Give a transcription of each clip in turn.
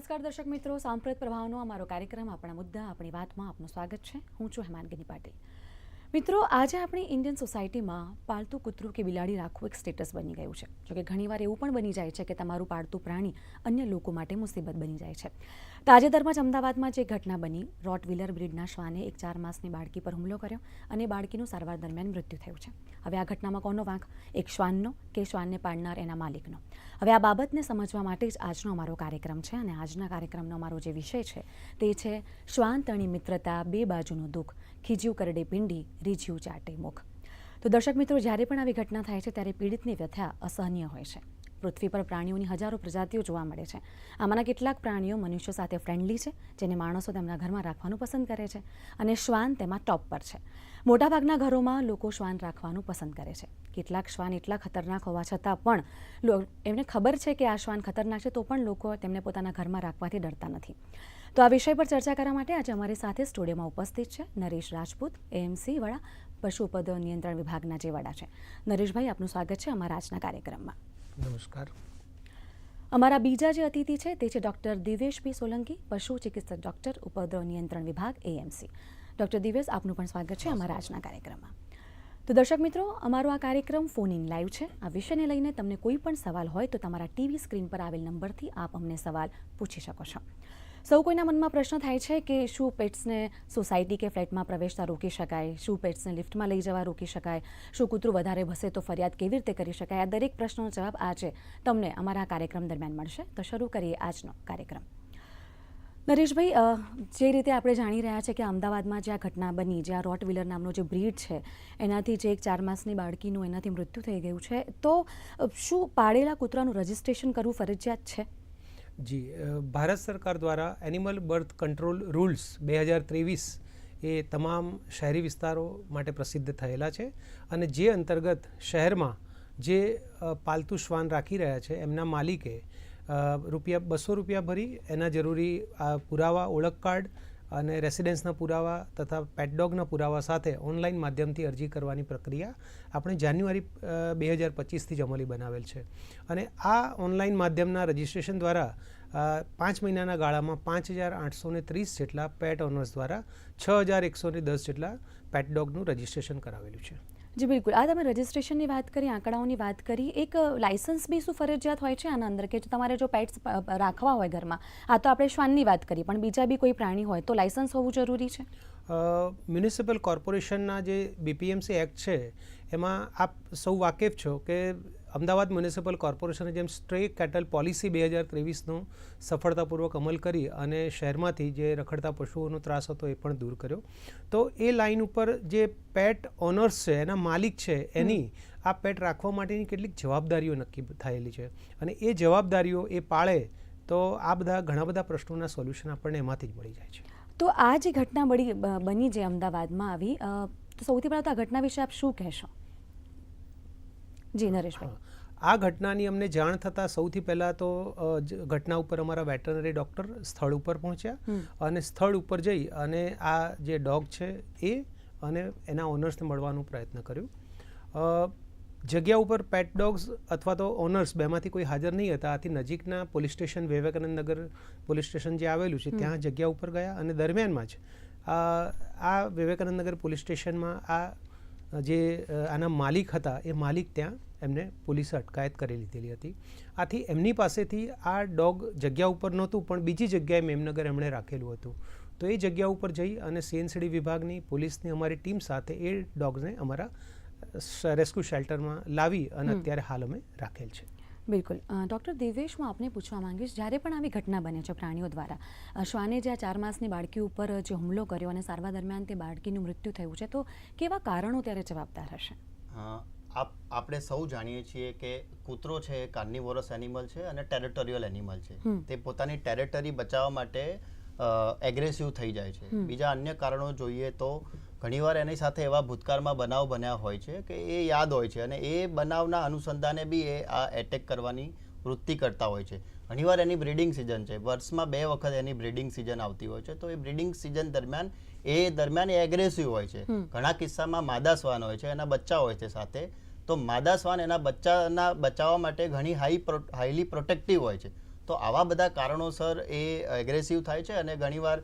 નમસ્કાર દર્શક મિત્રો, સાંપ્રત પ્રભાવનો અમારો કાર્યક્રમ, આપણા મુદ્દા, આપણી વાતમાં આપનું સ્વાગત છે. હું છું હેમાનગની પાટીલ. મિત્રો, આજે આપણી ઇન્ડિયન સોસાયટીમાં પાલતુ કૂતરું કે બિલાડી રાખવું એક સ્ટેટસ બની ગયું છે. જોકે ઘણીવાર એવું પણ બની જાય છે કે તમારું પાળતું પ્રાણી અન્ય લોકો માટે મુસીબત બની જાય છે. તાજેતરમાં જ અમદાવાદમાં જે ઘટના બની. રોટ વ્હીલર બ્રીડના શ્વાને એક ચાર માસની બાળકી પર હુમલો કર્યો અને બાળકીનું સારવાર દરમિયાન મૃત્યુ થયું છે. હવે આ ઘટનામાં કોનો વાંક? એક શ્વાનનો કે શ્વાનને પાડનાર એના માલિકનો? હવે આ બાબતને સમજવા માટે જ આજનો અમારો કાર્યક્રમ છે અને આજના કાર્યક્રમનો અમારો જે વિષય છે તે છે શ્વાન તણી મિત્રતા, બે બાજુનું દુઃખ, ખીજ્યું કરડે પિંડી, રીઝ્યું ચાટે મુખ. તો દર્શક મિત્રો, જ્યારે પણ આવી ઘટના થાય છે, ત્યારે પીડિતની વ્યથા અસહનીય હોય છે. પૃથ્વી પર પ્રાણીઓની હજારો પ્રજાતિઓ જોવા મળે છે. આમાંના કેટલાક પ્રાણીઓ મનુષ્યો સાથે ફ્રેન્ડલી છે, જેને માણસો તેમના ઘરમાં રાખવાનું પસંદ કરે છે અને શ્વાન તેમાં ટોપ પર છે. મોટાભાગના ઘરોમાં લોકો શ્વાન રાખવાનું પસંદ કરે છે. કેટલાક શ્વાન એટલા ખતરનાક હોવા છતાં પણ એમને ખબર છે કે આ શ્વાન ખતરનાક છે તો પણ લોકો તેમને પોતાના ઘરમાં રાખવાથી ડરતા નથી. તો આ વિષય પર ચર્ચા કરવા માટે આજે અમારી સાથે સ્ટુડિયોમાં ઉપસ્થિત છે નરેશ રાજપૂત એએમસી વડા પશુ ઉપદ્રવ નિયંત્રણ વિભાગના જે વડા છે. નરેશભાઈ, આપનું સ્વાગત છે અમારા આજના કાર્યક્રમમાં. નમસ્કાર. અમારા બીજા જે અતિથિ છે તે છે ડૉક્ટર દિવેશ પી સોલંકી પશુ ચિકિત્સક ડૉક્ટર ઉપદ્રવ નિયંત્રણ વિભાગ એએમસી. ડૉક્ટર દિવેશ આપનું પણ સ્વાગત છે અમારા આજના કાર્યક્રમમાં. તો દર્શક મિત્રો અમારો આ કાર્યક્રમ ફોન ઇન લાઈવ છે. આ વિષયને લઈને તમને કોઈ પણ સવાલ હોય તો તમારા ટીવી સ્ક્રીન પર આવેલ નંબરથી આપ અમને સવાલ પૂછી શકો છો. સૌ કોઈના મનમાં પ્રશ્ન થાય છે કે શું પેટ્સને સોસાયટી કે ફ્લેટમાં પ્રવેશતા રોકી શકાય? શું પેટ્સને લિફ્ટમાં લઈ જવા રોકી શકાય? શું કૂતરું વધારે ભસે તો ફરિયાદ કેવી રીતે કરી શકાય? આ દરેક પ્રશ્નનો જવાબ આજે તમને અમારા કાર્યક્રમ દરમિયાન મળશે. તો શરૂ કરીએ આજનો કાર્યક્રમ. નરેશભાઈ જે રીતે આપણે જાણી રહ્યા છે કે અમદાવાદમાં જે આ ઘટના બની, જે આ વ્હીલર નામનો જે બ્રીડ છે, એનાથી જે એક ચાર માસની બાળકીનું એનાથી મૃત્યુ થઈ ગયું છે, તો શું પાળેલા કૂતરાનું રજિસ્ટ્રેશન કરવું ફરજિયાત છે? જી ભારત સરકાર દ્વારા એનિમલ બર્થ કંટ્રોલ રૂલ્સ બે હજાર ત્રેવીસ એ તમામ શહેરી વિસ્તારો માટે પ્રસિદ્ધ થયેલા છે અને જે અંતર્ગત શહેરમાં જે પાલતુ શ્વાન રાખી રહ્યા છે, એમના માલિકે રૂપિયા બસો રૂપિયા ભરી એના જરૂરી પુરાવા, ઓળખ કાર્ડ અને રેસિડેન્સના પુરાવા તથા પેટડોગના પુરાવા સાથે ઓનલાઈન માધ્યમથી અરજી કરવાની પ્રક્રિયા આપણે જાન્યુઆરી બે હજાર પચીસથી જ અમલી બનાવેલ છે. અને આ ઓનલાઈન માધ્યમના રજિસ્ટ્રેશન દ્વારા પાંચ મહિનાના ગાળામાં પાંચ હજાર આઠસો ને ત્રીસ જેટલા પેટ ઓનર્સ દ્વારા છ હજાર એકસો ને દસ જેટલા પેટડોગનું રજિસ્ટ્રેશન કરાવેલું છે. જી, બિલકુલ. આ તમે રજિસ્ટ્રેશનની વાત કરી, આંકડાઓની વાત કરી, એક લાયસન્સ બી શું ફરજિયાત હોય છે આના અંદર? કે તમારે જો પેટ્સ રાખવા હોય ઘરમાં, આ તો આપણે શ્વાનની વાત કરી, પણ બીજા બી કોઈ પ્રાણી હોય, તો લાયસન્સ હોવું જરૂરી છે? મ્યુનિસિપલ કોર્પોરેશનના જે બીપીએમસી એક્ટ છે એમાં આપ સૌ વાકેફ છો કે અમદાવાદ મ્યુનિસિપલ કોર્પોરેશને જેમ સ્ટ્રે કેટલ પોલિસી બે હજાર ત્રેવીસનો સફળતાપૂર્વક અમલ કરી અને શહેરમાંથી જે રખડતા પશુઓનો ત્રાસ હતો એ પણ દૂર કર્યો. તો એ લાઈન ઉપર જે પેટ ઓનર્સ છે એના માલિક છે એની આ પેટ રાખવા માટેની કેટલીક જવાબદારીઓ નક્કી થયેલી છે. અને એ જવાબદારીઓ એ પાળે તો આ બધા ઘણા બધા પ્રશ્નોના સોલ્યુશન આપણને એમાંથી જ મળી જાય છે. તો આ જે ઘટના બની જે અમદાવાદમાં આવી તો સૌથી પહેલાં તો આ ઘટના વિશે આપ શું કહેશો? જી નરેશભાઈ. આ ઘટનાની અમને જાણ થતાં સૌથી પહેલાં તો ઘટના ઉપર અમારા વેટરનરી ડૉક્ટર સ્થળ ઉપર પહોંચ્યા અને સ્થળ ઉપર જઈ અને આ જે ડોગ છે એ અને એના ઓનર્સને મળવાનો પ્રયત્ન કર્યો. જગ્યા ઉપર પેટ ડોગ્સ અથવા તો ઓનર્સ બેમાંથી કોઈ હાજર નહીં હતા. આથી નજીકના પોલીસ સ્ટેશન વિવેકાનંદ નગર પોલીસ સ્ટેશન જે આવેલું છે ત્યાં જગ્યા ઉપર ગયા અને દરમિયાનમાં જ આ વિવેકાનંદ નગર પોલીસ સ્ટેશનમાં આ જે આના માલિક હતા એ માલિક ત્યાં એમને પોલીસે અટકાયત કરી લીધેલી હતી. આથી એમની પાસેથી આ ડોગ જગ્યા ઉપર નહોતું પણ બીજી જગ્યાએ મેમનગર એમણે રાખેલું હતું. તો એ જગ્યા ઉપર જઈ અને સીએનસીડી વિભાગની પોલીસની અમારી ટીમ સાથે એ ડોગ્સને અમારા રેસ્ક્યુ શેલ્ટરમાં લાવી અને અત્યારે હાલ અમે રાખેલ છે. બિલકુલ. ડૉક્ટર દેવેશ હું આપને પૂછવા માંગીશ જ્યારે પણ આવી ઘટના બને છે પ્રાણીઓ દ્વારા શ્વાને જે આ ચાર માસની બાળકી ઉપર જે હુમલો કર્યો અને સારવાર દરમિયાન તે બાળકીનું મૃત્યુ થયું છે તો કેવા કારણો ત્યારે જવાબદાર હશે? આપ આપણે સૌ જાણીએ છીએ કે કૂતરો છે એ કાર્નિવોરસ એનિમલ છે અને ટેરેટોરિયલ એનિમલ છે. તે પોતાની ટેરેટરી બચાવવા માટે એગ્રેસિવ થઈ જાય છે. બીજા અન્ય કારણો જોઈએ તો ઘણીવાર એની સાથે એવા ભૂતકાળમાં બનાવ બન્યા હોય છે કે એ યાદ હોય છે અને એ બનાવના અનુસંધાને બી એ આ એટેક કરવાની વૃત્તિ કરતા હોય છે. ઘણીવાર એની બ્રીડિંગ સિઝન છે. વર્ષમાં બે વખત એની બ્રીડિંગ સિઝન આવતી હોય છે. તો એ બ્રીડિંગ સિઝન દરમિયાન એ દરમિયાન એ એગ્રેસિવ હોય છે. ઘણા કિસ્સામાં માદા શ્વાન હોય છે એના બચ્ચા હોય છે સાથે. તો માદા શ્વાન એના બચ્ચાના બચાવવા માટે ઘણી હાઈ હાઈલી પ્રોટેક્ટિવ હોય છે. તો આવા બધા કારણોસર એ એગ્રેસિવ થાય છે અને ઘણીવાર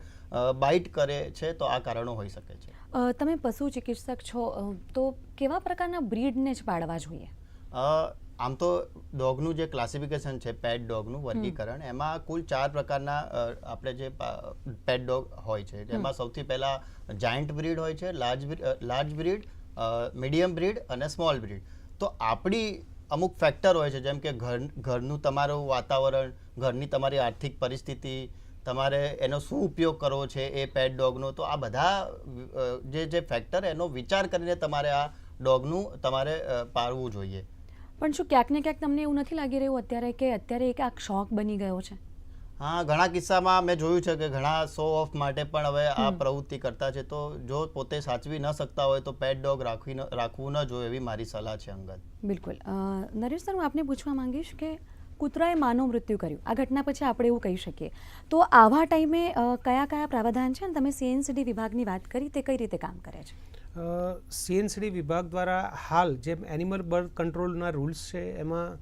બાઇટ કરે છે તો આ કારણો હોઈ શકે છે. તમે પશુ ચિકિત્સક છો તો કેવા પ્રકારના બ્રીડને જ પાળવા જોઈએ? આમ તો ડોગનું જે ક્લાસિફિકેશન છે પેટ ડોગનું વર્ગીકરણ એમાં કુલ ચાર પ્રકારના આપણે જે પેટ ડોગ હોય છે જેમાં સૌથી પહેલા જાયન્ટ બ્રીડ હોય છે large large breed medium breed અને સ્મોલ બ્રીડ તો આપણી અમુક ફેક્ટર હોય છે, જેમ કે ઘર, ઘરનું તમારું વાતાવરણ, ઘરની તમારી આર્થિક પરિસ્થિતિ, તમારે એનો શું ઉપયોગ કરવો છે, એ પેટ ડોગનો તો આ બધા જે જે ફેક્ટર એનો વિચાર કરીને તમારે આ ડોગનું તમારે પાળવું જોઈએ. પણ શું ક્યાંક ને ક્યાંક તમને એવું નથી લાગી રહ્યું અત્યારે કે અત્યારે એક આ શોખ બની ગયો છે? હા ઘણા કિસ્સામાં મેં જોયું છે કે ઘણા શો ઓફ માટે પણ હવે આ પ્રવૃત્તિ કરતા છે. તો જો પોતે સાચવી ન શકતા હોય તો પેટ ડોગ રાખવી રાખવું ન જોઈએ એવી મારી સલાહ છે અંગત. બિલકુલ. નરેશ સર હું આપને પૂછવા માંગીશ કે કૂતરાએ માનવ મૃત્યુ કર્યું. આ ઘટના પછી આપણે એવું કહી શકીએ. તો આવા ટાઈમે કયા કયા પ્રાવધાન છે? અને તમે સીએનસીડી વિભાગની વાત કરી તે કઈ રીતે કામ કરે છે? સીએનસીડી વિભાગ દ્વારા હાલ જેમ એનિમલ બર્થ કંટ્રોલના રૂલ્સ છે એમાં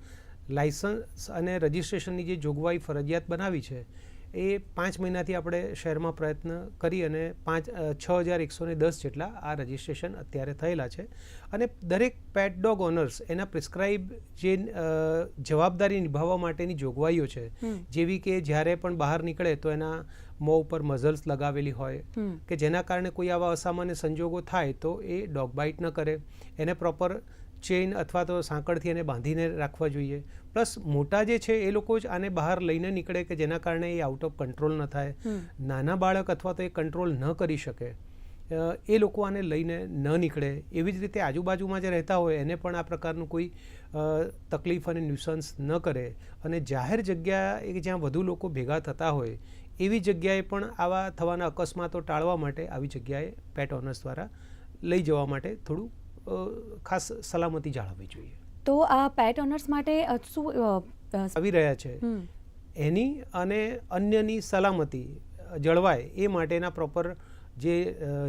લાઇસન્સ અને રજિસ્ટ્રેશનની જે જોગવાઈ ફરજિયાત બનાવી છે એ પાંચ મહિનાથી આપણે શહેરમાં પ્રયત્ન કરી અને પાંચ છ હજાર એકસો ને દસ જેટલા આ રજિસ્ટ્રેશન અત્યારે થયેલા છે. અને દરેક પેટ ડોગ ઓનર્સ એના પ્રિસ્ક્રાઇબ જે જવાબદારી નિભાવવા માટેની જોગવાઈઓ છે જેવી કે જ્યારે પણ બહાર નીકળે તો એના મોં ઉપર મઝલ્સ લગાવેલી હોય કે જેના કારણે કોઈ આવા અસામાન્ય સંજોગો થાય તો એ ડોગ બાઇટ ન કરે. એને પ્રોપર ચેઇન અથવા તો સાંકળથી એને બાંધીને રાખવા જોઈએ. પ્લસ મોટા જે છે એ લોકો જ આને બહાર લઈને નીકળે કે જેના કારણે એ આઉટ ઓફ કંટ્રોલ ન થાય. નાના બાળક અથવા તો એ કંટ્રોલ ન કરી શકે. એ લોકો આને લઈને ન નીકળે. એવી જ રીતે આજુબાજુમાં જે રહેતા હોય એને પણ આ પ્રકારનું કોઈ તકલીફ અને ન્યુસન્સ ન કરે. અને જાહેર જગ્યા કે જ્યાં વધુ લોકો ભેગા થતા હોય એવી જગ્યાએ પણ આવા થવાના અકસ્માતો ટાળવા માટે આવી જગ્યાએ પેટ ઓનર્સ દ્વારા લઈ જવા માટે થોડું ખાસ સલામતી જાળવવી જોઈએ. તો આ પેટ ઓનર્સ માટે શું આવી રહ્યા છે. એની અને અન્યની સલામતી જળવાય એ માટેના પ્રોપર જે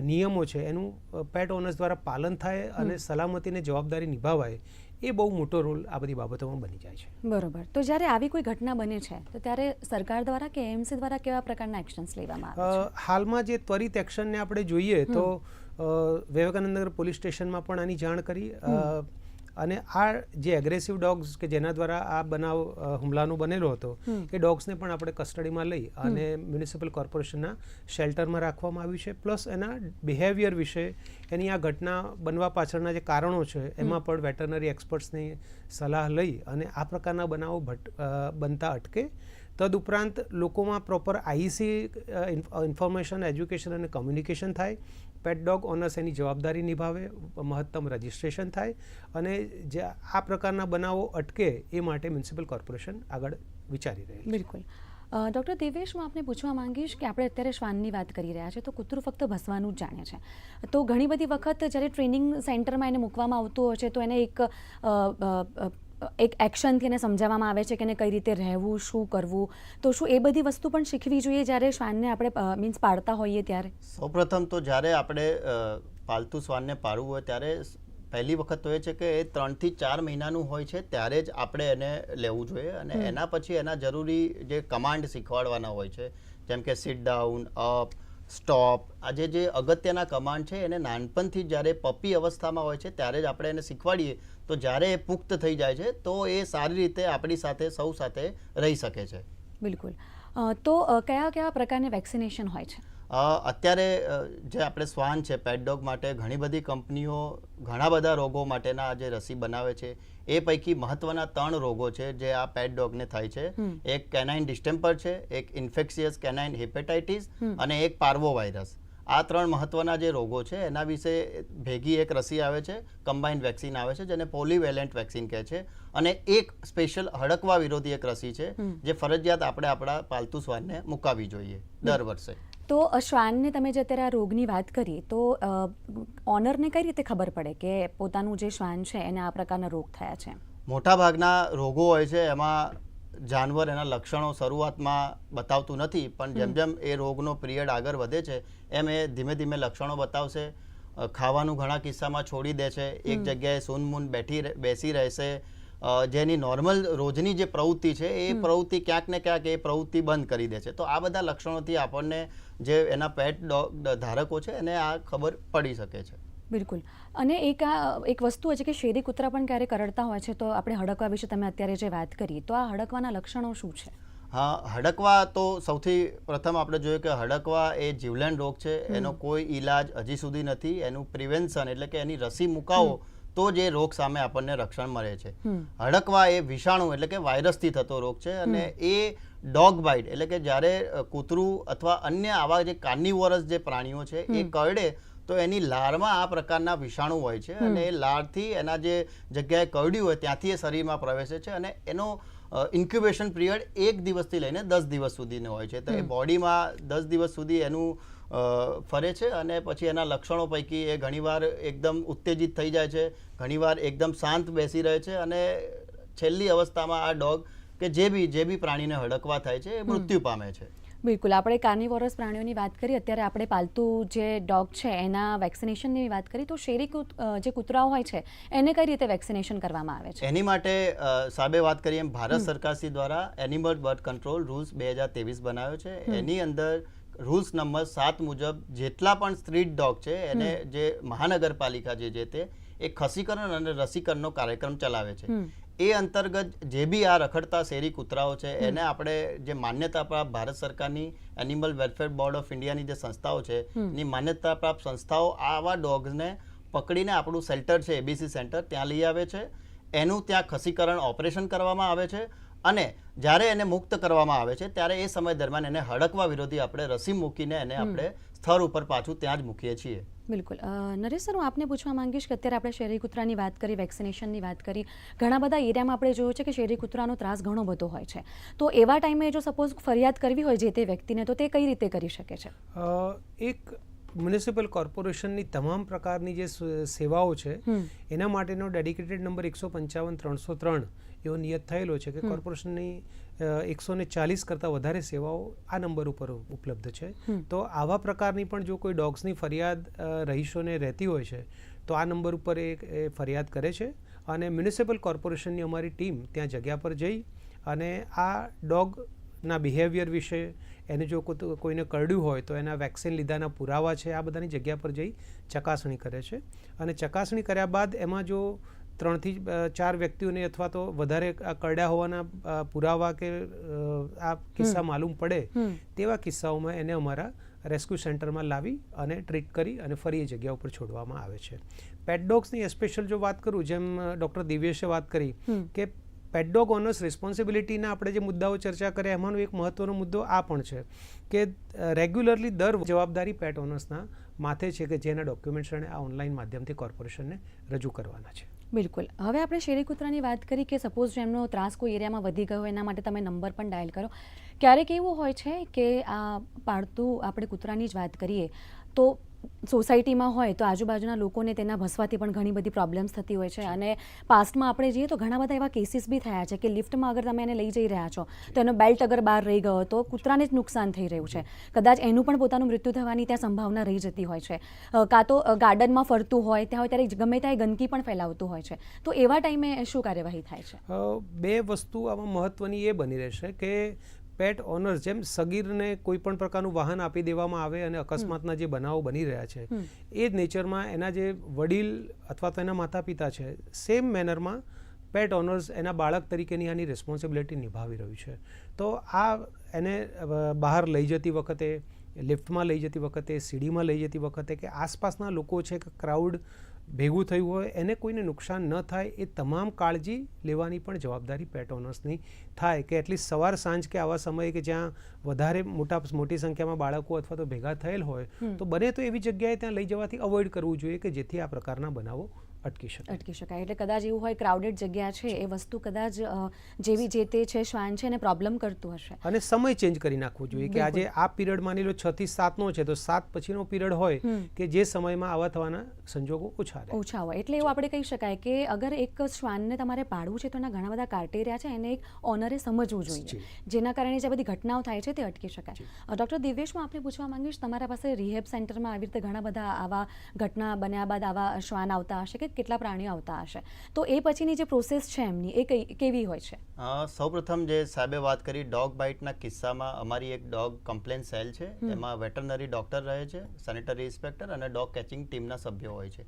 નિયમો છે એનું પેટ ઓનર્સ દ્વારા પાલન થાય અને સલામતીને જવાબદારી નિભાવાય એ બહુ મોટો રોલ આ બધી બાબતોમાં બની જાય છે. બરોબર. તો જ્યારે આવી કોઈ ઘટના બને છે તો ત્યારે સરકાર દ્વારા કે એમસી દ્વારા કેવા પ્રકારના એક્શન્સ લેવામાં આવે છે? હાલમાં જે ત્વરિત એક્શનને આપણે જોઈએ તો વિવેકાનંદનગર પોલીસ સ્ટેશનમાં પણ આની જાણ કરી. અને આ જે એગ્રેસિવ ડોગ્સ કે જેના દ્વારા આ બનાવ હુમલાનો બનેલો હતો એ ડોગ્સને પણ આપણે કસ્ટડીમાં લઈ અને મ્યુનિસિપલ કોર્પોરેશનના શેલ્ટરમાં રાખવામાં આવ્યું છે. પ્લસ એના બિહેવિયર વિશે એની આ ઘટના બનવા પાછળના જે કારણો છે એમાં પણ વેટરનરી એક્સપર્ટ્સની સલાહ લઈ અને આ પ્રકારના બનાવો ભટ બનતા અટકે. તદુપરાંત લોકોમાં પ્રોપર આઈસી ઇન્ફોર્મેશન એજ્યુકેશન અને કમ્યુનિકેશન થાય. પેટ ડોગ ઓનર્સ એની જવાબદારી નિભાવે, મહત્તમ રજિસ્ટ્રેશન થાય અને જે આ પ્રકારના બનાવો અટકે એ માટે મ્યુનિસિપલ કોર્પોરેશન આગળ વિચારી રહી બિલકુલ. ડૉક્ટર દેવેશ, હું આપને પૂછવા માંગીશ કે આપણે અત્યારે શ્વાનની વાત કરી રહ્યા છે, તો કૂતરું ફક્ત ભસવાનું જ જાણે છે. તો ઘણી બધી વખત જ્યારે ટ્રેનિંગ સેન્ટરમાં એને મૂકવામાં આવતું હોય છે, તો એને એક એક એક્શનથી એને સમજાવવામાં આવે છે કે એને કઈ રીતે રહેવું શું કરવું. તો શું એ બધી વસ્તુ પણ શીખવી જોઈએ જ્યારે શ્વાનને આપણે મીન્સ પાડતા હોઈએ ત્યારે? સૌપ્રથમ તો જ્યારે આપણે પાલતુ શ્વાનને પાળવું હોય ત્યારે પહેલી વખત તો એ છે કે એ ત્રણથી ચાર મહિનાનું હોય છે ત્યારે જ આપણે એને લેવું જોઈએ અને એના પછી એના જરૂરી જે કમાન્ડ શીખવાડવાના હોય છે. જેમ કે સિટ ડાઉન અપ સ્ટોપ આજે જે અગત્યના કમાન્ડ છે એને નાનપણથી જ્યારે પપી અવસ્થામાં હોય છે ત્યારે જ આપણે એને શીખવાડીએ તો જ્યારે એ પુખ્ત થઈ જાય છે તો એ સારી રીતે આપણી સાથે સૌ સાથે રહી શકે છે. બિલકુલ. તો કયા કયા પ્રકારની વેક્સિનેશન હોય છે? અત્યારે જે આપણે શ્વાન છે પેટડોગ માટે ઘણી બધી કંપનીઓ ઘણા બધા રોગો માટેના જે રસી બનાવે છે એ પૈકી મહત્વના ત્રણ રોગો છે જે આ પેટડોગને થાય છે. એક કેનાઇન ડિસ્ટેમ્પર છે એક ઇન્ફેક્શિયસ કેનાઇન હેપેટાઇટિસ અને એક પાર્વો વાયરસ આ ત્રણ મહત્વના જે રોગો છે એના વિશે ભેગી એક રસી આવે છે કમ્બાઇન્ડ વેક્સિન આવે છે જેને પોલીવેલેન્ટ વેક્સિન કહે છે. અને એક સ્પેશિયલ હડકવા વિરોધી એક રસી છે જે ફરજિયાત આપણે આપણા પાલતુ શ્વાનને મુકાવી જોઈએ દર વર્ષે. તો શ્વાનને તમે જે અત્યારે આ રોગની વાત કરી તો ઓનરને કઈ રીતે ખબર પડે કે પોતાનું જે શ્વાન છે એને આ પ્રકારના રોગ થયા છે? મોટાભાગના રોગો હોય છે એમાં જાનવર એના લક્ષણો શરૂઆતમાં બતાવતું નથી પણ જેમ જેમ એ રોગનો પિરિયડ આગળ વધે છે એમ એ ધીમે ધીમે લક્ષણો બતાવશે. ખાવાનું ઘણા કિસ્સામાં છોડી દે છે એક જગ્યાએ સૂનમૂન બેઠી બેસી રહેશે. જેની નોર્મલ રોજની જે પ્રવૃત્તિ છે એ પ્રવૃત્તિ ક્યાંક ને ક્યાંક એ પ્રવૃત્તિ બંધ કરી દે છે. તો આ બધા લક્ષણોથી આપણને જે એના પેટ ડોગ ધારકો છે એને આ ખબર પડી શકે છે. બિલકુલ. અને એક આ એક વસ્તુ છે કે શેરી કૂતરા પણ ક્યારેક કરડતા હોય છે તો આપણે હડકવા વિશે તમે અત્યારે જે વાત કરી તો આ હડકવાના લક્ષણો શું છે? હા હડકવા તો સૌથી પ્રથમ આપણે જોયું કે હડકવા એ જીવલેણ રોગ છે એનો કોઈ ઈલાજ હજી સુધી નથી એનું પ્રિવેન્શન એટલે કે એની રસી મુકાવો તો જે રોગ સામે આપણને રક્ષણ મળે છે. હડકવા એ વિષાણુ એટલે કે વાયરસથી થતો રોગ છે અને એ ડોગ બાઇટ એટલે કે જ્યારે કૂતરું અથવા અન્ય આવા જે કાર્નિવોરસ જે પ્રાણીઓ છે એ કરડે તો એની લાળમાં આ પ્રકારના વિષાણુ હોય છે અને એ લાળથી એના જે જગ્યાએ કરડ્યું હોય ત્યાંથી એ શરીરમાં પ્રવેશે છે અને એનો ઇન્ક્યુબેશન પિરિયડ એક દિવસથી લઈને દસ દિવસ સુધીનો હોય છે. તો એ બોડીમાં દસ દિવસ સુધી એનું ફરે છે અને પછી એના લક્ષણો પૈકી એ ઘણીવાર એકદમ ઉત્તેજિત થઈ જાય છે ઘણીવાર એકદમ શાંત બેસી રહે છે અને છેલ્લી અવસ્થામાં આ ડોગ કે જે બી જે બી પ્રાણીને હડકવા થાય છે એ મૃત્યુ પામે છે. બિલકુલ. આપણે કાર્નિવોરસ પ્રાણીઓની વાત કરી અત્યારે આપણે પાલતુ જે ડોગ છે એના વેક્સિનેશનની વાત કરીએ તો શેરી જે કૂતરાઓ હોય છે એને કઈ રીતે વેક્સિનેશન કરવામાં આવે છે? એની માટે અ, સાહેબે વાત કરીએ એમ ભારત સરકારશ્રી દ્વારા એનિમલ બર્થ કંટ્રોલ રૂલ્સ બે હજાર ત્રેવીસ બનાવ્યો છે. એની અંદર રૂલ્સ નંબર સાત મુજબ જેટલા પણ સ્ટ્રીટ ડોગ છે એને જે મહાનગરપાલિકા જે છે તે એ ખસીકરણ અને રસીકરણનો કાર્યક્રમ ચલાવે છે. એ અંતર્ગત જે બી આ રખડતા શેરી કૂતરાઓ છે એને આપણે જે માન્યતા પ્રાપ્ત ભારત સરકારની એનિમલ વેલફેર બોર્ડ ઓફ ઇન્ડિયાની જે સંસ્થાઓ છે એની માન્યતા પ્રાપ્ત સંસ્થાઓ આવા ડોગ્સને પકડીને આપણું સેલ્ટર છે એબીસી સેન્ટર ત્યાં લઈ આવે છે. એનું ત્યાં ખસીકરણ ઓપરેશન કરવામાં આવે છે અને જ્યારે એને મુક્ત કરવામાં આવે છે ત્યારે એ સમય દરમિયાન એને હડકવા વિરોધી આપણે રસી મૂકીને એને આપણે સ્થળ ઉપર પાછું ત્યાં જ મૂકીએ છીએ. બિલકુલ. નરેશ સર હું આપને પૂછવા માંગીશ કે અત્યારે આપણે શેરી કૂતરાની વાત કરી વેક્સિનેશનની વાત કરી. ઘણા બધા એરિયામાં આપણે જોયું છે કે શેરી કૂતરાનો ત્રાસ ઘણો બધો હોય છે. તો એવા ટાઈમે જો સપોઝ ફરિયાદ કરવી હોય જે તે વ્યક્તિને તો તે કઈ રીતે કરી શકે છે? એક મ્યુનિસિપલ કોર્પોરેશનની તમામ પ્રકારની જે સેવાઓ છે એના માટેનો ડેડિકેટેડ નંબર એકસો પંચાવન ત્રણસો ત્રણ એવો નિયત થયેલો છે કે કોર્પોરેશનની એકસો ને ચાલીસ કરતાં વધારે સેવાઓ આ નંબર ઉપર ઉપલબ્ધ છે. તો આવા પ્રકારની પણ જો કોઈ ડોગ્સની ફરિયાદ રહીશોને રહેતી હોય છે તો આ નંબર ઉપર એ એ ફરિયાદ કરે છે અને મ્યુનિસિપલ કોર્પોરેશનની અમારી ટીમ ત્યાં જગ્યા પર જઈ અને આ ડોગના બિહેવિયર વિશે એને જો કોઈ- કોઈને કરડ્યું હોય તો એના વેક્સિન લીધાના પુરાવા છે આ બધાની જગ્યા પર જઈ ચકાસણી કરે છે. અને ચકાસણી કર્યા બાદ એમાં જો ત્રણથી ચાર વ્યક્તિઓને અથવા તો વધારે આ કરડ્યા હોવાના પુરાવા કે આ કિસ્સા માલુમ પડે તેવા કિસ્સાઓમાં એને અમારા રેસ્ક્યુ સેન્ટરમાં લાવી અને ટ્રીટ કરી અને ફરી એ જગ્યા ઉપર છોડવામાં આવે છે. પેટડોગ્સની સ્પેશિયલ જો વાત કરું જેમ ડૉક્ટર દિવ્યેશે વાત કરી કે પેટડોગ ઓનર્સ રિસ્પોન્સિબિલિટીના આપણે જે મુદ્દાઓ ચર્ચા કર્યા એમાંનો એક મહત્વનો મુદ્દો આ પણ છે કે રેગ્યુલરલી દર જવાબદારી પેટ ઓનર્સના માથે છે કે જેના ડોક્યુમેન્ટ્સ એણે આ ઓનલાઈન માધ્યમથી કોર્પોરેશનને રજૂ કરવાના છે. બિલકુલ. હવે આપણે શેરી કૂતરાની વાત કરી કે સપોઝ એમનો ત્રાસ કોઈ એરિયામાં વધી ગયો એના માટે તમે નંબર પણ ડાયલ કરો. ક્યારેક એવું હોય છે કે આ પાળતું આપણે કૂતરાની જ વાત કરીએ, તો સોસાયટીમાં હોય તો આજુબાજુના લોકોને તેના ભસવાથી પણ ઘણી બધી પ્રોબ્લેમ્સ થતી હોય છે. અને પાસ્ટમાં આપણે જઈએ તો ઘણા બધા એવા કેસીસ બી થયા છે કે લિફ્ટમાં અગર તમે એને લઈ જઈ રહ્યા છો, તો એનો બેલ્ટ અગર બહાર રહી ગયો તો કૂતરાને જ નુકસાન થઈ રહ્યું છે. કદાચ એનું પણ પોતાનું મૃત્યુ થવાની ત્યાં સંભાવના રહી જતી હોય છે. કાં તો ગાર્ડનમાં ફરતું હોય, ત્યાં હોય ત્યારે ગમે ત્યાં ગંદકી પણ ફેલાવતું હોય છે. તો એવા ટાઈમે શું કાર્યવાહી થાય છે? બે વસ્તુ આમાં મહત્વની એ બની રહેશે કે પેટ ઓનર્સ જેમ સગીરને કોઈ પણ પ્રકારનું વાહન આપી દેવામાં આવે અને અકસ્માતના જે બનાવો બની રહ્યા છે એ જ નેચરમાં એના જે વડીલ અથવા તો એના માતા પિતા છે સેમ મેનરમાં પેટ ઓનર્સ એના બાળક તરીકેની આની રિસ્પોન્સિબિલિટી નિભાવી રહ્યું છે. તો આ એને બહાર લઈ જતી વખતે લિફ્ટમાં લઈ જતી વખતે સીડીમાં લઈ જતી વખતે કે આસપાસના લોકો છે કે ક્રાઉડ ભેગું થયું હોય એને કોઈને નુકસાન ન થાય એ તમામ કાળજી લેવાની પણ જવાબદારી પેટ ઓનર્સની થાય કે એટલીસ્ટ સવાર સાંજ કે આવા સમયે કે જ્યાં વધારે મોટા મોટી સંખ્યામાં બાળકો અથવા તો ભેગા થયેલ હોય તો બને તો એવી જગ્યાએ ત્યાં લઈ જવાથી અવોઇડ કરવું જોઈએ કે જેથી આ પ્રકારના બનાવો અટકી શકાય અટકી શકાય. એટલે કદાચ એવું હોય ક્રાઉડેડ જગ્યા છે એ વસ્તુ કદાચ જેવી જે તે છે શ્વાન છે એને પ્રોબ્લેમ કરતું હશે. અને સમય ચેન્જ કરી નાખવો જોઈએ કે આજે આ પીરિયડ માની લો છ થી સાતનો છે તો સાત પછીનો પીરિયડ હોય કે જે સમયમાં આવા થવાના સંજોગો ઓછા રહે. ઓછા હોય. એટલે એવું આપણે કહી શકાય કે અગર એક શ્વાનને તમારે પાડવું છે તો એના ઘણા બધા કાર્ટેરિયા છે એને એક ઓનરે સમજવું જોઈએ. જેના કારણે જે બધી ઘટનાઓ થાય છે તે અટકી શકાય. ડૉક્ટર દિવ્યેશ હું આપને પૂછવા માંગીશ તમારા પાસે રિહેબ સેન્ટરમાં આવી રીતે ઘણા બધા આવા ઘટના બન્યા બાદ આવા શ્વાન આવતા હશે કે કેટલા પ્રાણીઓ આવતા હશે? તો એ પછીની જે પ્રોસેસ છે એમની એ કેવી હોય છે? સૌપ્રથમ જે સાહેબે વાત કરી ડોગ બાઇટના કિસ્સામાં અમારી એક ડોગ કમ્પ્લેન સેલ છે. એમાં વેટરનરી ડોક્ટર રહે છે સેનેટરી ઇન્સ્પેક્ટર અને ડોગ કેચિંગ ટીમના સભ્યો હોય છે.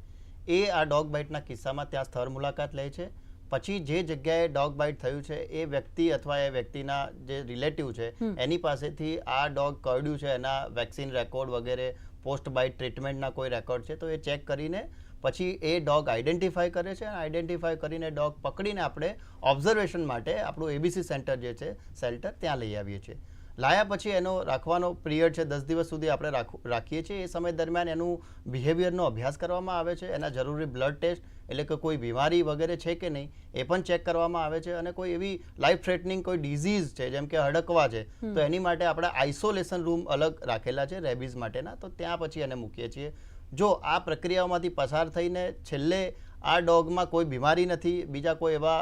એ આ ડોગ બાઇટના કિસ્સામાં ત્યાં સ્થળ મુલાકાત લે છે. પછી જે જગ્યાએ ડોગ બાઇટ થયું છે એ વ્યક્તિ અથવા એ વ્યક્તિના જે રિલેટિવ છે એની પાસેથી આ ડોગ કરડ્યું છે એના વેક્સિન રેકોર્ડ વગેરે પોસ્ટ બાઇટ ટ્રીટમેન્ટના કોઈ રેકોર્ડ છે, તો એ ચેક કરીને પછી એ ડોગ આઈડેન્ટિફાય કરે છે, અને આઈડેન્ટિફાય કરીને ડોગ પકડીને આપણે ઓબ્ઝર્વેશન માટે આપણું એબીસી સેન્ટર જે છે, સેલ્ટર ત્યાં લઈ આવીએ છીએ. લાયા પછી એનો રાખવાનો પિરિયડ છે, દસ દિવસ સુધી આપણે રાખીએ છીએ. એ સમય દરમિયાન એનું બિહેવિયરનો અભ્યાસ કરવામાં આવે છે, એના જરૂરી બ્લડ ટેસ્ટ એટલે કે કોઈ બીમારી વગેરે છે કે નહીં એ પણ ચેક કરવામાં આવે છે અને કોઈ એવી લાઈફ થ્રેટનિંગ કોઈ ડિઝીઝ છે જેમ કે હડકવા છે તો એની માટે આપણે આઇસોલેશન રૂમ અલગ રાખેલા છે રેબીઝ માટેના તો ત્યાં પછી એને મૂકીએ છીએ. જો આ પ્રક્રિયાઓમાંથી પસાર થઈને છેલ્લે આ ડોગમાં કોઈ બીમારી નથી બીજા કોઈ એવા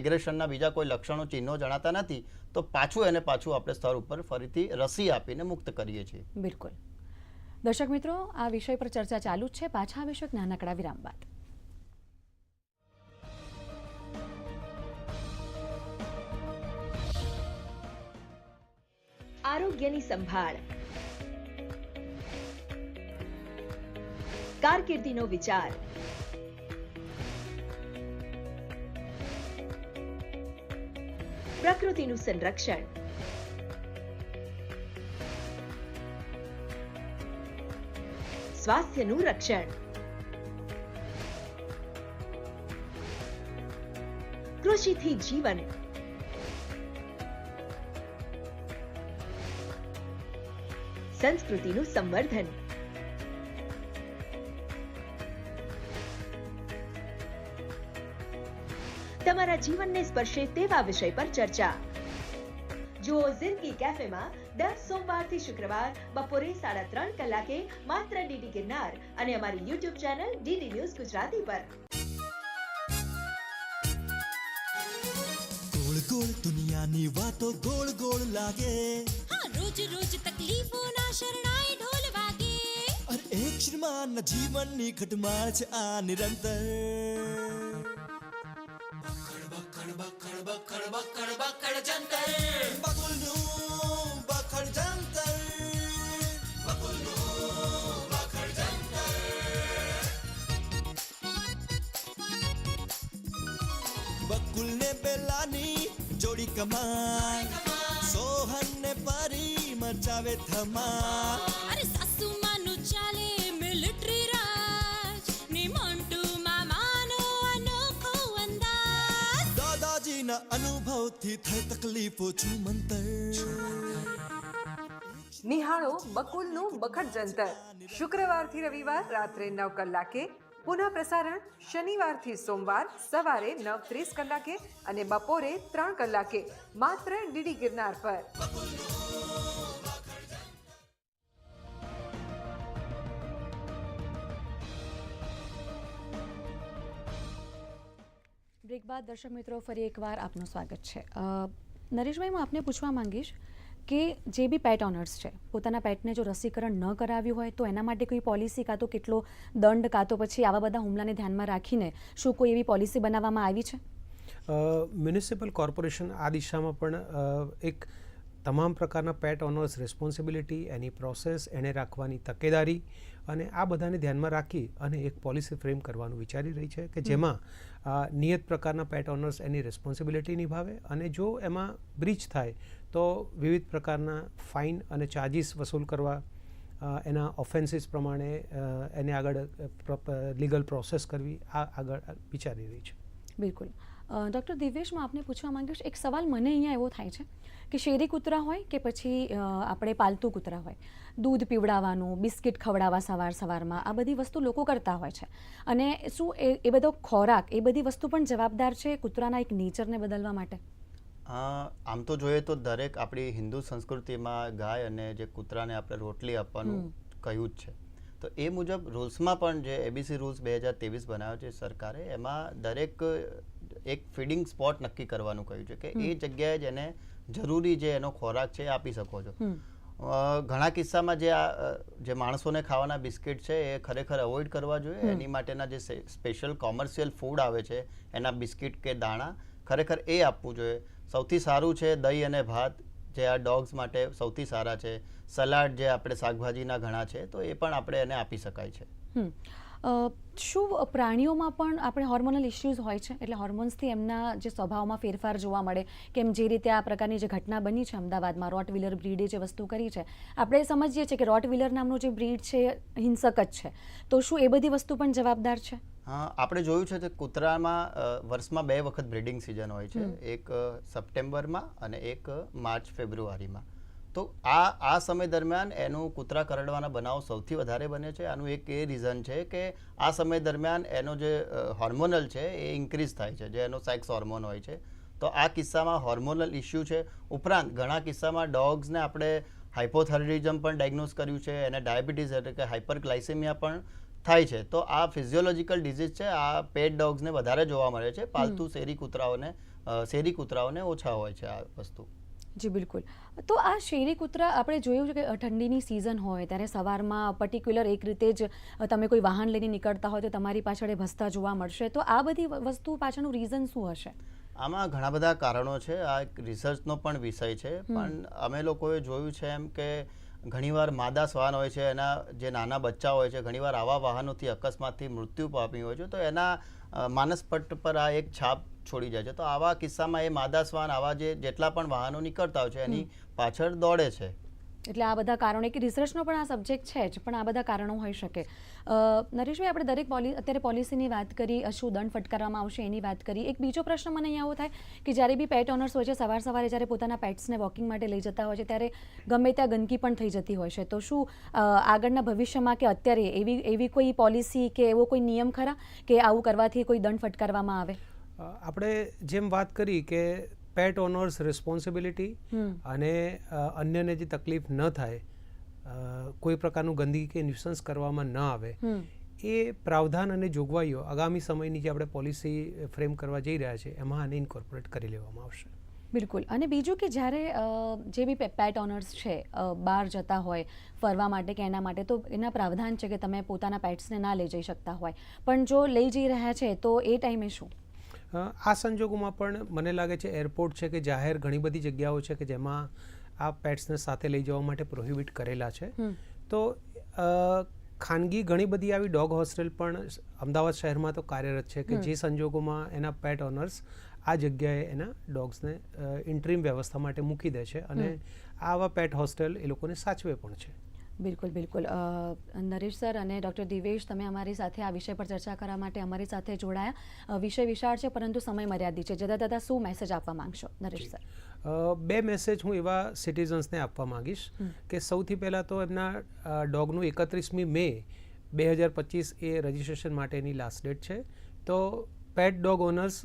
એગ્રેશનના બીજા કોઈ લક્ષણો ચિહ્નો જણાતા નથી તો પાછું એને પાછું આપણે સ્તર ઉપર ફરીથી રસી આપીને મુક્ત કરીએ છીએ. બિલકુલ. દર્શક મિત્રો આ વિષય પર ચર્ચા ચાલુ જ છે. પાછા આવીશું નાનકડા વિરામ બાદ. આરોગ્યની સંભાળ કારકિર્દીનો વિચાર પ્રકૃતિનું સંરક્ષણ સ્વાસ્થ્યનું રક્ષણ કૃષિથી જીવન સંસ્કૃતિનું સંવર્ધન. તમારા જીવનને સ્પર્શે તેવા વિષય પર ચર્ચા. જુઓ જિંદગી કેફેમાં દર સોમવારથી શુક્રવાર બપોરે સાડા ત્રણ કલાકે માત્ર ડીડી ગિરનાર અને અમારી YouTube channel DD news Gujarati પર. ગોળ દુનિયાની વાતો ગોળ ગોળ લાગે. હા રોજ રોજ તકલીફોના શરણાઈ ઢોલ વાગે. અરે એક શ્રીમાન જીવનની ખટમાળ છે આ નિરંતર. બકુલ ને બેલાની જોડી કમાન સોહન ને પરી મચાવે થમા અરે સાસુ માનું ચાલે મિલિટરી રાજ. ને મોન્ટુ મામાનો અનોખો અંદાજ. દાદાજીના અનુભવથી થઈ તકલીફો છું મંતર નિહાળો બકુલનું બખડ જંતર. શુક્રવારથી રવિવાર રાત્રે નવ કલાકે પુનઃ પ્રસારણ શનિવારથી સોમવાર સવારે નવ ત્રીસ કલાકે અને બપોરે ત્રણ કલાકે. માત્ર ડીડી ગિરનાર પર. બ્રેક બાદ દર્શક મિત્રો, ફરી એકવાર આપનું સ્વાગત છે. નરેશભાઈ, હું આપને પૂછવા માંગીશ કે જે બી પેટ ઓનર્સ છે પોતાના પેટને જો રસીકરણ ન કરાવ્યું હોય તો એના માટે કોઈ પોલિસી કાં તો કેટલો દંડ કાં તો પછી આવા બધા હુમલાને ધ્યાનમાં રાખીને શું કોઈ એવી પોલિસી બનાવવામાં આવી છે? મ્યુનિસિપલ કોર્પોરેશન આ દિશામાં પણ એક તમામ પ્રકારના પેટ ઓનર્સ રિસ્પોન્સિબિલિટી એની પ્રોસેસ એને રાખવાની તકેદારી અને આ બધાને ધ્યાનમાં રાખી અને એક પોલિસી ફ્રેમ કરવાનું વિચારી રહી છે કે જેમાં નિયત પ્રકારના પેટ ઓનર્સ એની રિસ્પોન્સિબિલિટી નિભાવે અને જો એમાં બ્રીચ થાય, તો વિવિધ પ્રકારના ફાઇન અને ચાર્જિસ વસૂલ કરવા એના ઓફેન્સીસ પ્રમાણે એને આગળ લીગલ પ્રોસેસ કરવી આ આગળ વિચારી રહી છે. બિલકુલ. ડૉક્ટર દિવ્યેશ આપને પૂછવા માંગીશ એક સવાલ મને અહીંયા એવો થાય છે કે શેરી કૂતરા હોય કે પછી આપણે પાલતુ કૂતરા હોય? દૂધ પીવડાવવાનું બિસ્કિટ ખવડાવવા સવાર સવારમાં આ બધી વસ્તુ લોકો કરતા હોય છે. અને શું એ એ બધો ખોરાક એ બધી વસ્તુ પણ જવાબદાર છે કૂતરાના એક નેચરને બદલવા માટે? આમ તો જોઈએ તો દરેક આપણી હિન્દુ સંસ્કૃતિમાં ગાય અને જે કૂતરાને આપણે રોટલી આપવાનું કહ્યું જ છે. તો એ મુજબ રૂલ્સમાં પણ જે એબીસી રૂલ્સ બે હજાર તેવીસ બનાવ્યો છે સરકારે એમાં દરેક એક ફીડિંગ સ્પોટ નક્કી કરવાનું કહ્યું છે કે એ જગ્યાએ જ એને જરૂરી જે એનો ખોરાક છે એ આપી શકો છો. ઘણા કિસ્સામાં જે આ જે માણસોને ખાવાના બિસ્કિટ છે એ ખરેખર અવોઇડ કરવા જોઈએ. એની માટેના જે સ્પેશિયલ કોમર્શિયલ ફૂડ આવે છે એના બિસ્કિટ કે દાણા ખરેખર એ આપવું જોઈએ. સૌથી સારું છે દહીં અને ભાત જે આ ડોગ્સ માટે સૌથી સારા છે. સલાડ જે આપણે શાકભાજીના ઘણા છે તો એ પણ આપણે એને આપી શકાય છે. શું પ્રાણીઓમાં પણ આપણે હોર્મોનલ ઇશ્યુઝ હોય છે? એટલે હોર્મોન્સથી એમના જે સ્વભાવમાં ફેરફાર જોવા મળે કેમ જે રીતે આ પ્રકારની જે ઘટના બની છે અમદાવાદમાં રોટ વ્હીલર બ્રીડે જે વસ્તુ કરી છે આપણે સમજીએ છીએ કે રોટ વ્હીલર નામનું જે બ્રીડ છે હિંસક જ છે. તો શું એ બધી વસ્તુ પણ જવાબદાર છે? હા આપણે જોયું છે કે કૂતરામાં વર્ષમાં બે વખત બ્રીડિંગ સિઝન હોય છે. એક સપ્ટેમ્બરમાં અને એક માર્ચ ફેબ્રુઆરીમાં. તો આ આ સમય દરમિયાન એનું કૂતરા કરડવાના બનાવ સૌથી વધારે બને છે. આનું એક એ રીઝન છે કે આ સમય દરમિયાન એનો જે હોર્મોનલ છે એ ઇન્ક્રીઝ થાય છે જે એનો સેક્સ હોર્મોન હોય છે. તો આ કિસ્સામાં હોર્મોનલ ઇસ્યુ છે. ઉપરાંત ઘણા કિસ્સામાં ડોગ્સને આપણે હાઇપોથાઇરોઇડિઝમ પણ ડાયગ્નોઝ કર્યું છે એને ડાયાબિટીસ એટલે કે હાઇપરગ્લાયસેમિયા પણ થાય છે. તો આ ફિઝિયોલોજીકલ ડિઝીઝ છે. આ પેટ ડોગ્સને વધારે જોવા મળે છે. પાલતુ શેરી કૂતરાઓને શેરી કૂતરાઓને ઓછા હોય છે આ વસ્તુ. જી બિલકુલ. તો આ શેરી કૂતરા આપણે જોયું છે કે ઠંડીની સિઝન હોય ત્યારે સવારમાં પર્ટિક્યુલર એક રીતે જ તમે કોઈ વાહન લઈને નીકળતા હોય તો તમારી પાછળ એ ભસતા જોવા મળશે. તો આ બધી વસ્તુ પાછળનું રીઝન શું હશે? આમાં ઘણા બધા કારણો છે. આ એક રિસર્ચનો પણ વિષય છે. પણ અમે લોકોએ જોયું છે એમ કે ઘણીવાર માદા શ્વાન હોય છે એના જે નાના બચ્ચા હોય છે ઘણીવાર આવા વાહનોથી અકસ્માતથી મૃત્યુ પામી હોય છે. તો એના માનસપટ પર આ એક છાપ છોડી જાય છે. તો આવા કિસ્સામાં એ માદા શ્વાન આવા જે જેટલા પણ વાહનો નીકળતા હોય છે એની પાછળ દોડે છે. એટલે આ બધા કારણો કે રિસર્ચનો પણ આ સબ્જેક્ટ છે જ પણ આ બધા કારણો હોઈ શકે. નરેશભાઈ આપણે દરેક પોલી અત્યારે પોલિસીની વાત કરી શું દંડ ફટકારવામાં આવશે એની વાત કરી. એક બીજો પ્રશ્ન મને અહીંયા આવો થાય કે જ્યારે બી પેટ ઓનર્સ હોય છે સવાર સવારે જ્યારે પોતાના પેટ્સને વોકિંગ માટે લઈ જતા હોય છે ત્યારે ગમે ત્યાં ગંદકી પણ થઈ જતી હોય છે. તો શું આગળના ભવિષ્યમાં કે અત્યારે એવી એવી કોઈ પોલિસી કે એવો કોઈ નિયમ ખરા કે આવું કરવાથી કોઈ દંડ ફટકારવામાં આવે? આપણે જેમ વાત કરી કે પેટ ઓનર્સ રિસ્પોન્સિબિલિટી અને અન્યને જે તકલીફ ન થાય કોઈ પ્રકારનું ગંદકી કે ન્યુસન્સ કરવામાં ન આવે એ પ્રાવધાન અને જોગવાઈઓ આગામી સમયની જે આપણે પોલિસી ફ્રેમ કરવા જઈ રહ્યા છે એમાં આને ઇન્કોર્પોરેટ કરી લેવામાં આવશે. બિલકુલ. અને બીજું કે જ્યારે જે બી પેટ ઓનર્સ છે બહાર જતા હોય ફરવા માટે કે એના માટે તો એના પ્રાવધાન છે કે તમે પોતાના પેટ્સને ના લઈ જઈ શકતા હોય. પણ જો લઈ જઈ રહ્યા છે તો એ ટાઈમે શું? આ સંજોગોમાં પણ મને લાગે છે એરપોર્ટ છે કે જાહેર ઘણી બધી જગ્યાઓ છે કે જેમાં આ પેટ્સને સાથે લઈ જવા માટે પ્રોહિબિટ કરેલા છે. તો ખાનગી ઘણી બધી આવી ડોગ હોસ્ટેલ પણ અમદાવાદ શહેરમાં તો કાર્યરત છે કે જે સંજોગોમાં એના પેટ ઓનર્સ આ જગ્યાએ એના ડોગ્સને ઇન્ટ્રીમ વ્યવસ્થા માટે મૂકી દે છે અને આવા પેટ હોસ્ટેલ એ લોકોને સાચવે પણ છે. બિલકુલ બિલકુલ. નરેશ સર અને ડૉક્ટર દિવેશ તમે અમારી સાથે આ વિષય પર ચર્ચા કરવા માટે અમારી સાથે જોડાયા. વિષય વિશાળ છે પરંતુ સમય મર્યાદિત છે. જતા દાદા શું મેસેજ આપવા માંગશો નરેશ સર? બે મેસેજ હું એવા સિટીઝન્સને આપવા માંગીશ કે સૌથી પહેલાં તો એમના ડોગનું એકત્રીસમી મે બે હજાર પચીસ એ રજિસ્ટ્રેશન માટેની લાસ્ટ ડેટ છે. તો પેટ ડોગ ઓનર્સ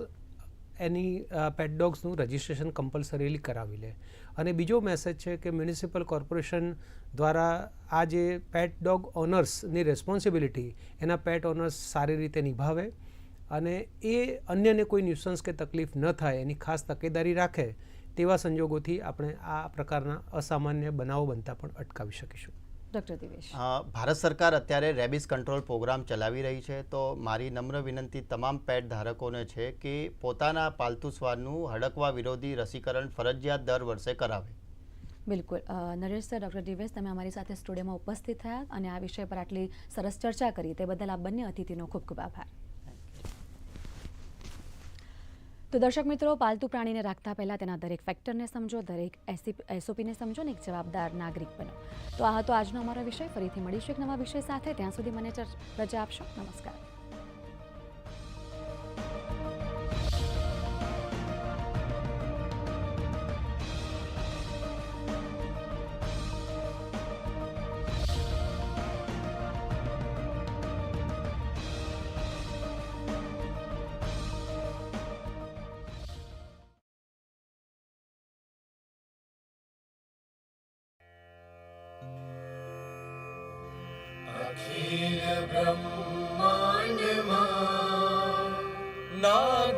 એની પેટ ડોગ્સનું રજિસ્ટ્રેશન કમ્પલસરીલી કરાવી લે. અને બીજો મેસેજ છે કે મ્યુનિસિપલ કોર્પોરેશન દ્વારા આ જે પેટ ડોગ ઓનર્સની રેસ્પોન્સિબિલિટી એના પેટ ઓનર્સ સારી રીતે નિભાવે અને એ અન્યને કોઈ ન્યુસન્સ કે તકલીફ ન થાય, એની ખાસ તકેદારી રાખે, તેવા સંજોગોથી આપણે આ પ્રકારના અસામાન્ય બનાવો બનતા પણ અટકાવી શકીશું. ડૉક્ટર દિવેશ. ભારત સરકાર અત્યારે રેબિસ કંટ્રોલ પ્રોગ્રામ ચલાવી રહી છે. તો મારી નમ્ર વિનંતી તમામ પેટ ધારકોને છે કે પોતાના પાલતુ શ્વાનનું હડકવા વિરોધી રસીકરણ ફરજિયાત દર વર્ષે કરાવે. બિલકુલ. નરેશ સર ડૉક્ટર દિવેશ તમે અમારી સાથે સ્ટુડિયોમાં ઉપસ્થિત થયા અને આ વિષય પર આટલી સરસ ચર્ચા કરી. તે બદલ આ બંને અતિથિનો ખૂબ ખૂબ આભાર. તો દર્શક મિત્રો, પાલતુ પ્રાણીને રાખતા પહેલાં તેના દરેક ફેક્ટરને સમજો, દરેક એસઓપીને સમજો ને એક જવાબદાર નાગરિક બનો. તો આ હતો આજનો અમારો વિષય. ફરીથી મળીશું એક નવા વિષય સાથે. ત્યાં સુધી મને રજા આપશો. નમસ્કાર.